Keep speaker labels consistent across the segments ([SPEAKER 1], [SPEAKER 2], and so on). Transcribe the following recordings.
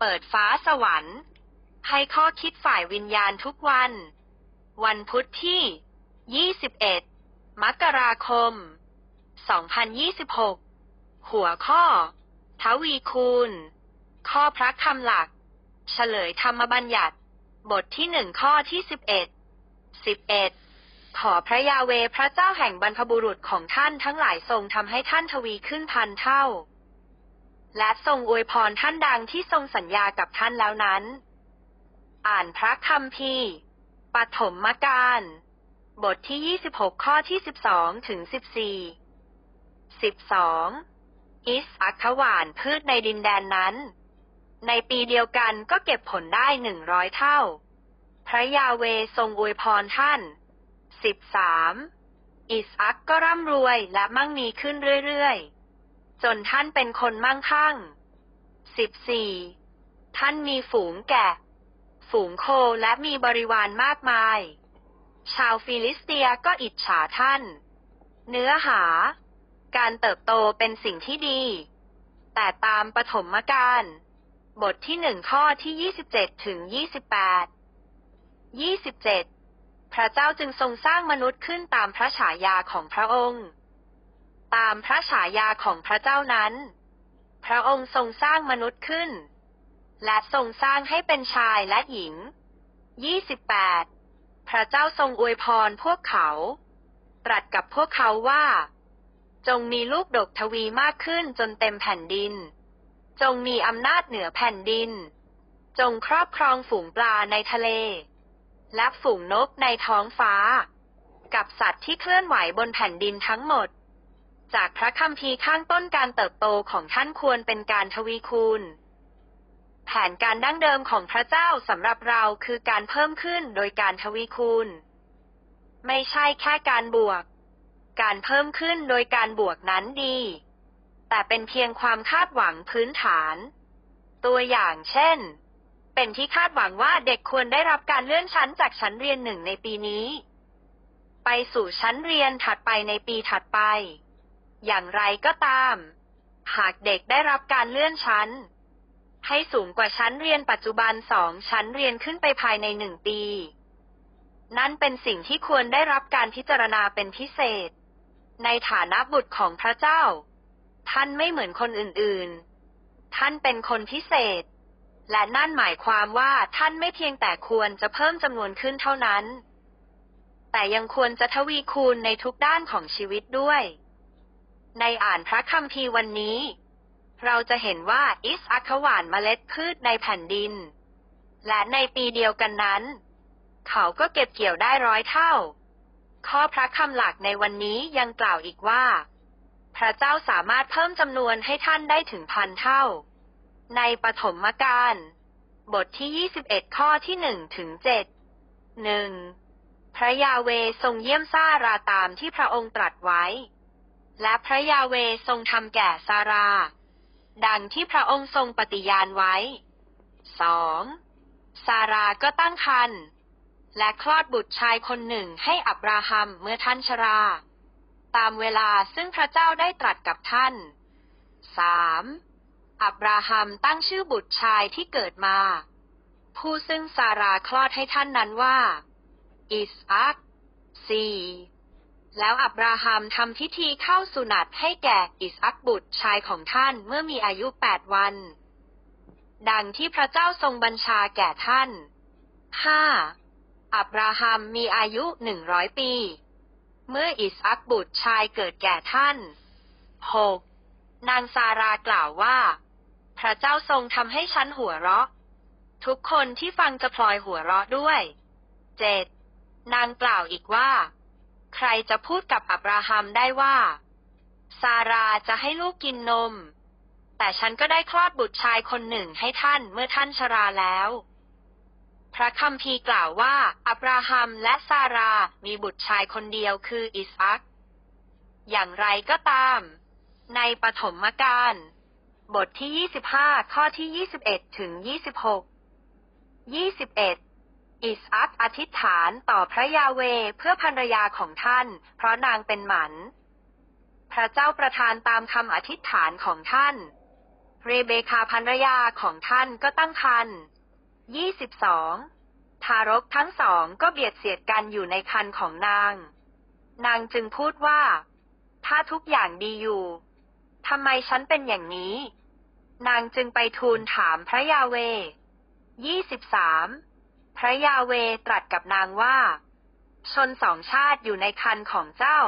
[SPEAKER 1] เปิดฟ้าสวรรค์ ให้ข้อคิดฝ่ายวิญญาณทุกวัน วันพุธที่ 21 มกราคม 2026 หัวข้อ ทวีคูณ ข้อพระคำหลัก เฉลยธรรมบัญญัติ บทที่หนึ่งข้อที่สิบเอ็ดสิบเอ็ดขอพระยาเวพระเจ้าแห่งบรรพบุรุษของท่านทั้งหลายทรงทำให้ท่านทวีขึ้นพันเท่า และทรงอวยพรท่านดังที่ทรงสัญญากับท่านแล้วนั้น อ่านพระคัมภีปฐมมกาลบทที่ 26 ข้อที่ 12 ถึง 14 12 อิสอัคหวานพืชในดินแดนนั้น ในปีเดียวกันก็เก็บผลได้หนึ่งร้อยเท่า พระยาเวทรงอวยพรท่าน 13 อิสอัคก็ร่ำรวยและมั่งมีขึ้นเรื่อยๆ จนท่านเป็นคนมั่งคั่ง 14. ท่านมีฝูงแกะ ฝูงโคและมีบริวารมากมาย ชาวฟิลิสเตียก็อิจฉาท่าน เนื้อหา การเติบโตเป็นสิ่งที่ดี แต่ตามปฐมกาลบทที่หนึ่งข้อที่ 27 ถึง 28 27 พระเจ้าจึงทรงสร้างมนุษย์ขึ้นตามพระฉายาของพระองค์ ตามพระฉายาของพระเจ้านั้น พระองค์ทรงสร้างมนุษย์ขึ้น และทรงสร้างให้เป็นชายและหญิง 28 พระเจ้าทรงอวยพรพวกเขา ตรัสกับพวกเขาว่า จงมีลูกดกทวีมากขึ้นจนเต็มแผ่นดิน จงมีอำนาจเหนือแผ่นดิน จงครอบครองฝูงปลาในทะเล และฝูงนกในท้องฟ้า กับสัตว์ที่เคลื่อนไหวบนแผ่นดินทั้งหมด จากพระคัมภีร์ข้างต้นการเติบโตของท่านควรเป็นการทวีคูณ แผนการดั้งเดิมของพระเจ้าสำหรับเราคือการเพิ่มขึ้นโดยการทวีคูณ ไม่ใช่แค่การบวก การเพิ่มขึ้นโดยการบวกนั้นดี แต่เป็นเพียงความคาดหวังพื้นฐาน ตัวอย่างเช่น เป็นที่คาดหวังว่าเด็กควรได้รับการเลื่อนชั้นจากชั้นเรียนหนึ่งในปีนี้ ไปสู่ชั้นเรียนถัดไปในปีถัดไป อย่างไรก็ตาม หากเด็กได้รับการเลื่อนชั้น ให้สูงกว่าชั้นเรียนปัจจุบันสองชั้นเรียนขึ้นไปภายในหนึ่งปี นั่นเป็นสิ่งที่ควรได้รับการพิจารณาเป็นพิเศษ ในฐานะบุตรของพระเจ้า ท่านไม่เหมือนคนอื่นๆ ท่านเป็นคนพิเศษ และนั่นหมายความว่าท่านไม่เพียงแต่ควรจะเพิ่มจำนวนขึ้นเท่านั้น แต่ยังควรจะทวีคูณในทุกด้านของชีวิตด้วย ในอ่านพระคัมภีร์วันนี้ เราจะเห็นว่าอิสอัคหวานเมล็ดพืชในแผ่นดิน และในปีเดียวกันนั้น เขาก็เก็บเกี่ยวได้ร้อยเท่า ข้อพระคำหลักในวันนี้ยังกล่าวอีกว่า พระเจ้าสามารถเพิ่มจำนวนให้ท่านได้ถึงพันเท่า ในปฐมกาลบทที่ 21 ข้อที่1ถึง7 1. พระยาเวทรงเยี่ยมซาราตามที่พระองค์ตรัสไว้ และพระยาเวทรงทำแก่ซารา ดังที่พระองค์ทรงปฏิญาณไว้ 2. ซาราก็ตั้งครรภ์และคลอดบุตรชายคนหนึ่งให้อับราฮัมเมื่อท่านชรา ตามเวลาซึ่งพระเจ้าได้ตรัสกับท่าน 3. อับราฮัมตั้งชื่อบุตรชายที่เกิดมา ผู้ซึ่งซาราคลอดให้ท่านนั้นว่า อิสอัก 4. แล้วอับราฮัมทำพิธีเข้าสุนัตให้แก่อิสอักบุตรชายของท่านเมื่อมีอายุแปดวัน ดังที่พระเจ้าทรงบัญชาแก่ท่าน 5. อับราฮัมมีอายุหนึ่งร้อยปี เมื่ออิสอักบุตรชายเกิดแก่ท่าน 6. นางซารากล่าวว่า พระเจ้าทรงทำให้ฉันหัวเราะ ทุกคนที่ฟังจะพลอยหัวเราะด้วย 7. นางกล่าวอีกว่า ใครจะพูดกับอับราฮัมได้ว่า ซาราจะให้ลูกกินนม แต่ฉันก็ได้คลอดบุตรชายคนหนึ่งให้ท่านเมื่อท่านชราแล้ว พระคัมภีร์กล่าวว่า อับราฮัมและซารามีบุตรชายคนเดียวคืออิสอักอย่างไรก็ตาม ในปฐมกาลบทที่ 25 ข้อที่ 21 ถึง 26 21 อิสอักอธิษฐานต่อพระยาเวเพื่อภรรยาของท่าน เพราะนางเป็นหมัน พระเจ้าประทานตามคำอธิษฐานของท่าน เรเบคาภรรยาของท่านก็ตั้งครรภ์22 ทารกทั้งสองก็เบียดเสียดกันอยู่ในคันของนาง นางจึงพูดว่า ถ้าทุกอย่างดีอยู่ทำไมฉันเป็นอย่างนี้ นางจึงไปทูลถามพระยาเว23 พระยาเวตรัสกับนางว่า ชนสองชาติอยู่ในคันของเจ้า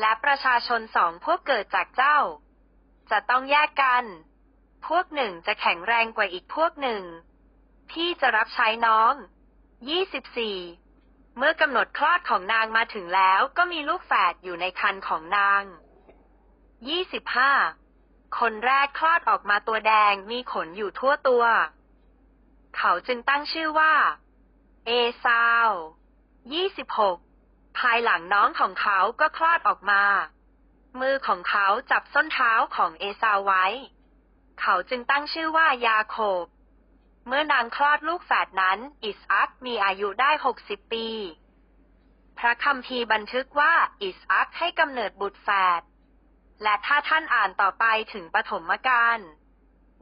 [SPEAKER 1] และประชาชนสองพวกเกิดจากเจ้า จะต้องแยกกัน พวกหนึ่งจะแข็งแรงกว่าอีกพวกหนึ่ง พี่จะรับใช้น้อง24เมื่อกำหนดคลอดของนางมาถึงแล้วก็มีลูกแฝดอยู่ในคันของนาง25คนแรกคลอดออกมาตัวแดงมีขนอยู่ทั่วตัว เขาจึงตั้งชื่อว่า เอซาว26 ภายหลังน้องของเขาก็คลอดออกมา มือของเขาจับส้นเท้าของเอซาวไว้ เขาจึงตั้งชื่อว่ายาโคบ เมื่อนางคลอดลูกแฝดนั้น อิสอักมีอายุได้ 60 ปี พระคัมภีร์บันทึกว่า อิสอักให้กำเนิดบุตรแฝด และถ้าท่านอ่านต่อไปถึงปฐมกาล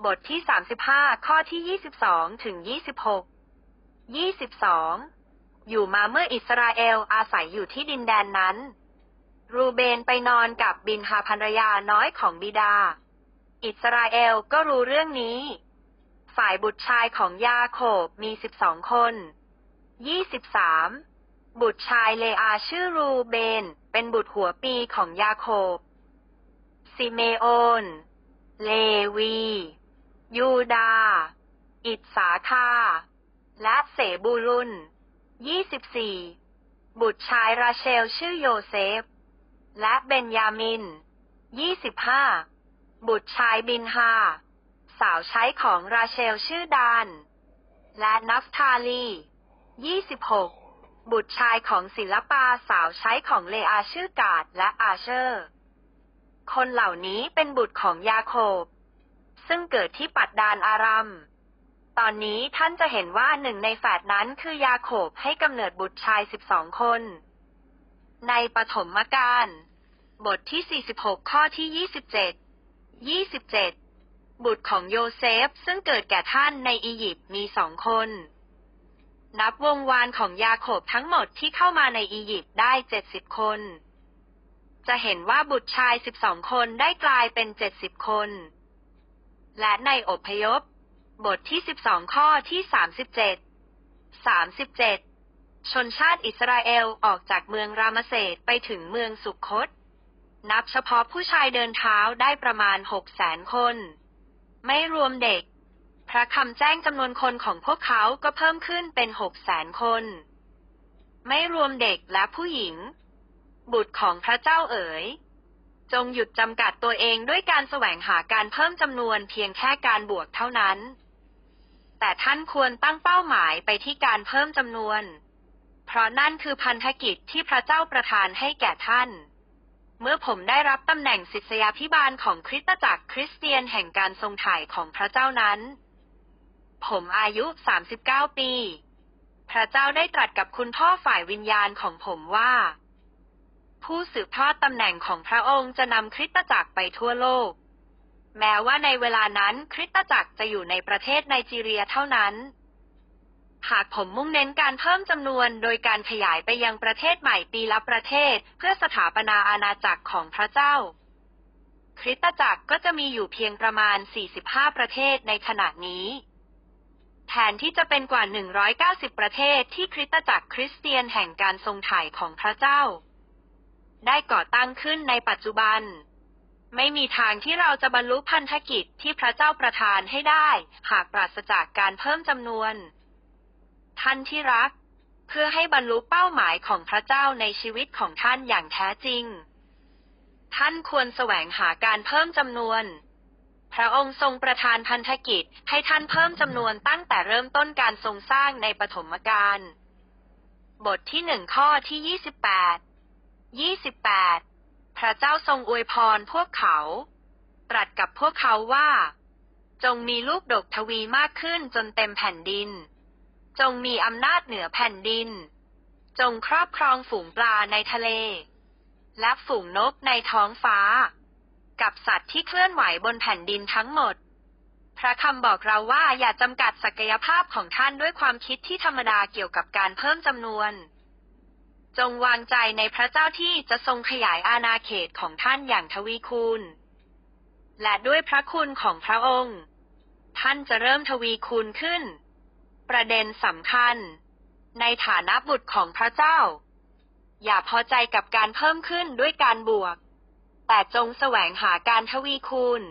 [SPEAKER 1] บทที่ 35 ข้อที่ 22 ถึง 26 22 อยู่มาเมื่ออิสราเอลอาศัยอยู่ที่ดินแดนนั้น รูเบนไปนอนกับบินฮาภรรยาน้อยของบิดา อิสราเอลก็รู้เรื่องนี้ ฝ่ายบุตรชายของยาโคบมีสิบสองคนยี่สิบสามบุตรชายเลอาชื่อรูเบน เป็นบุตรหัวปีของยาโคบ ซิเมโอน เลวี ยูดา อิสาคาและเสบูลุนยี่สิบสี่บุตรชายราเชลชื่อโยเซฟ และเบนยามินยี่สิบห้าบุตรชายบินฮา สาวใช้ของราเชลชื่อดาน และนัฟทาลี 26 บุตรชายของศิลปาสาวใช้ของเลอาชื่อกาดและอาเชอร์ คนเหล่านี้เป็นบุตรของยาโคบ ซึ่งเกิดที่ปัดดานอารัม ตอนนี้ท่านจะเห็นว่าหนึ่งในแฝดนั้นคือยาโคบให้กำเนิดบุตรชาย 12 คน ในปฐมกาลบทที่ 46 ข้อที่ 27 27 บุตรของโยเซฟซึ่งเกิดแก่ท่านในอียิปต์มีสองคน นับวงวานของยาโคบทั้งหมดที่เข้ามาในอียิปต์ได้เจ็ดสิบคน จะเห็นว่าบุตรชายสิบสองคนได้กลายเป็นเจ็ดสิบคน และในอพยพ บทที่สิบสองข้อที่สามสิบเจ็ดสามสิบเจ็ดชนชาติอิสราเอลออกจากเมืองรามเสดไปถึงเมืองสุคต นับเฉพาะผู้ชายเดินเท้าได้ประมาณหกแสนคน ไม่รวมเด็ก พระคำแจ้งจำนวนคนของพวกเขาก็เพิ่มขึ้นเป็นหกแสนคน ไม่รวมเด็กและผู้หญิง บุตรของพระเจ้าเอ๋ย จงหยุดจำกัดตัวเองด้วยการแสวงหาการเพิ่มจำนวนเพียงแค่การบวกเท่านั้น แต่ท่านควรตั้งเป้าหมายไปที่การเพิ่มจำนวน เพราะนั่นคือพันธกิจที่พระเจ้าประทานให้แก่ท่าน เมื่อผมได้รับตำแหน่งศิษยาพิบาลของคริสตจักรคริสเตียนแห่งการทรงถ่ายของพระเจ้านั้น ผมอายุ 39 ปี พระเจ้าได้ตรัสกับคุณพ่อฝ่ายวิญญาณของผมว่า ผู้สืบทอดตำแหน่งของพระองค์จะนำคริสตจักรไปทั่วโลก แม้ว่าในเวลานั้นคริสตจักรจะอยู่ในประเทศไนจีเรียเท่านั้น หากผมมุ่งเน้นการเพิ่มจำนวนโดยการขยายไปยังประเทศใหม่ปีละประเทศ เพื่อสถาปนาอาณาจักรของพระเจ้า คริสตจักรก็จะมีอยู่เพียงประมาณ 45 ประเทศในขณะนี้แทนที่จะเป็นกว่า 190 ประเทศที่คริสตจักรคริสเตียนแห่งการทรงถ่ายของพระเจ้า ได้ก่อตั้งขึ้นในปัจจุบัน ไม่มีทางที่เราจะบรรลุพันธกิจที่พระเจ้าประทานให้ได้ หากปราศจากการเพิ่มจำนวน ท่านที่รัก เพื่อให้บรรลุเป้าหมายของพระเจ้าในชีวิตของท่านอย่างแท้จริง ท่านควรแสวงหาการเพิ่มจำนวนพระองค์ทรงประทานพันธกิจให้ท่านเพิ่มจำนวนตั้งแต่เริ่มต้นการทรงสร้างในปฐมกาลบทที่หนึ่งข้อที่ยี่สิบแปด ยี่สิบแปดพระเจ้าทรงอวยพรพวกเขา ตรัสกับพวกเขาว่า จงมีลูกดกทวีมากขึ้นจนเต็มแผ่นดิน จงมีอำนาจเหนือแผ่นดิน จงครอบครองฝูงปลาในทะเล และฝูงนกในท้องฟ้า กับสัตว์ที่เคลื่อนไหวบนแผ่นดินทั้งหมดพระคำบอกเราว่าอย่าจำกัดศักยภาพของท่านด้วยความคิดที่ธรรมดาเกี่ยวกับการเพิ่มจำนวน จงวางใจในพระเจ้าที่จะทรงขยายอาณาเขตของท่านอย่างทวีคูณ และด้วยพระคุณของพระองค์ ท่านจะเริ่มทวีคูณขึ้น ประเด็นสำคัญ ในฐานะบุตรของพระเจ้า อย่าพอใจกับการเพิ่มขึ้นด้วยการบวก แต่จงแสวงหาการทวีคูณ